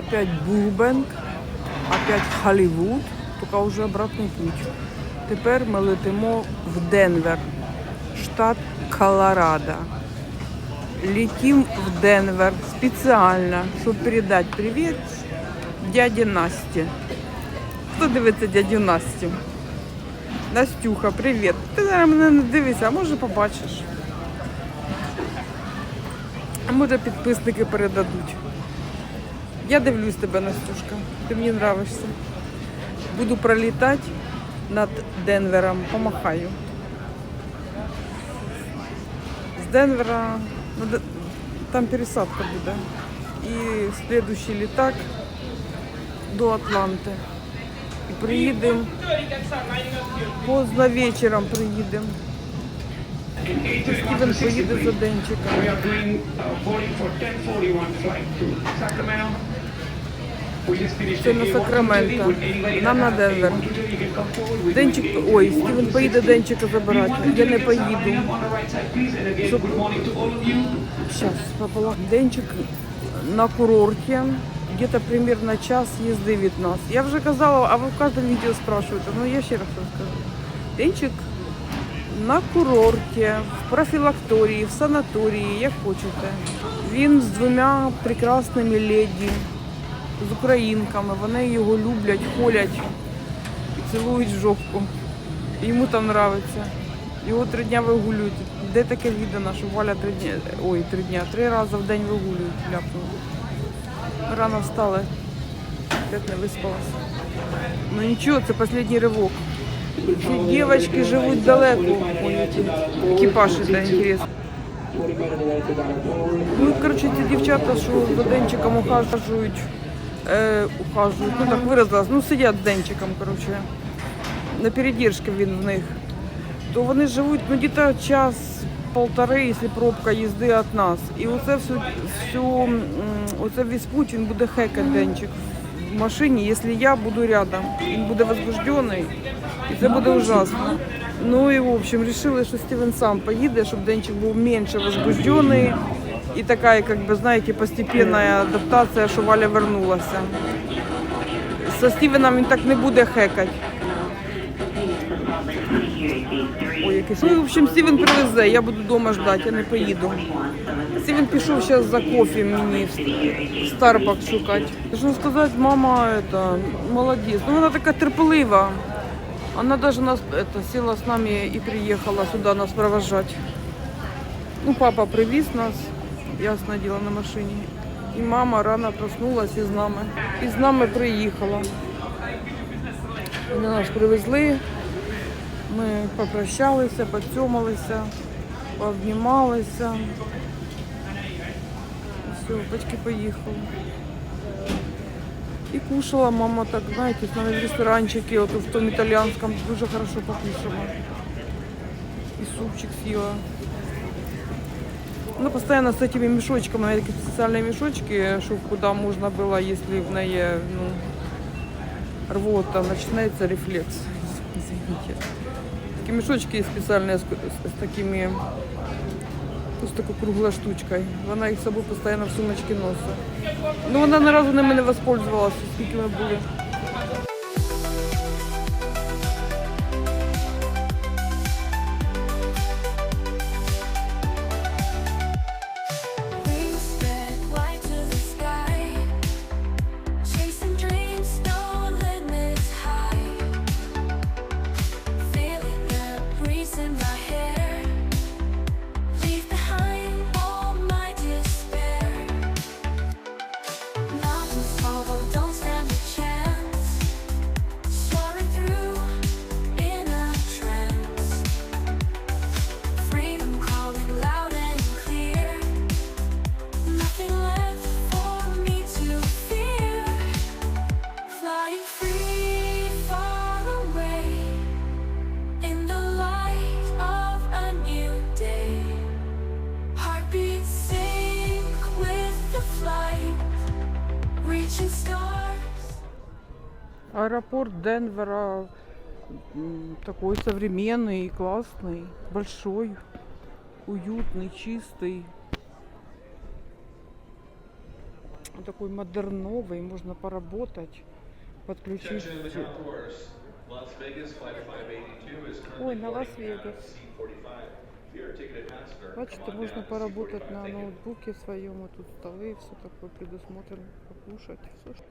Опять Бурбенк, опять Холлівуд, тільки вже обратний путь. Тепер ми летимо в Денвер, штат Колорадо. Летим в Денвер спеціально, щоб передати привіт дяді Насті. Хто дивиться дядю Настю? Настюха, привіт. Ти зараз мене не дивися, а може побачиш. А може підписники передадуть. Я дивлюсь тебе, Настюшка. Ти мені нравишся. Буду пролітати над Денвером. Помахаю. З Денвера там пересадка буде. І слідуючий літак до Атланти. І приїдемо. Поздно вечором приїдемо. Стівен поїде за денчиком. Це Сакраменто. Нам на Денвер. A120, you can come forward with Денчик, ой. Стівен поїде денчика забирати. Я не поїду. You. Сейчас, пополам. Денчик на курорті. Где-то примерно час їзди від нас. Я вже казала, а ви в кожному відео спрашуєте. Ну я ще раз розкажу. Денчик на курорті, в профілакторії, в санаторії, як хочете. Він з двома прекрасними леді, з українками. Вони його люблять, холять цілують в жопку. Йому там подобається. Його три дня вигулюють. Де таке віддано, що Валя три дні, ой, три дня, три рази в день вигулюють, ляпнули. Рано встали, опять не виспалася. Ну нічого, це останній ривок. Ці дівчатки живуть далеко. Екіпаж, це інтересно. Ну, коротше, ці дівчата, що за денчиком ухажують, е, ухажують, ну так виразилась, ну сидять денчиком, коротше. На передержці він в них. То вони живуть ну, десь час, полтори, якщо пробка їзди від нас. І оце всю, всю оце весь путь він буде хекати денчик в машині, якщо я буду рядом. Він буде возбуждений, і це буде ужасно. Ну і в общем, вирішили, що Стівен сам поїде, щоб денчик був менше возбуждений. І така, как бы, знаєте, постепенна адаптація, що Валя вернулася. Со Стівеном він так не буде хекати. Ой, якийсь. Ну, в общем, Стівен привезе, я буду вдома ждати, я не поїду. Стівен пішов зараз за кофе мені в Starbucks шукати. Должна сказати, мама это, молодець. Ну, вона така терпелива. Она даже нас это, села с нами и приехала сюда нас провожать. Ну, папа привіз нас, ясно діло, на машині. І мама рано проснулась і з нами. І з нами приїхала. Вони нас привезли. Ми попрощалися, поцьомалися, пообнімалися. Все, батьки поїхали. І кушала мама так, знаєте, в ресторанчике, от в тому італіянському, дуже хорошо покушала. І супчик съела. Ну, постоянно с этими мешочками, она такие специальные мешочки, чтобы куда можно было, если в ней, ну, рвота, начинается рефлекс. Извините. Такие мешочки специальные с, с- с такими, ну, с такой круглой штучкой. Вона їх з собою постійно в сумочці носить. Ну, вона ні разу ними не воспользувалася, скільки ми були. Аэропорт Денвера такой современный, классный, большой, уютный, чистый. Такой модерновый, можно поработать, подключить. Ой, на Лас-Вегас. Значит, можно поработать на ноутбуке своем, и тут столы, и все такое предусмотрено, покушать. Все, что...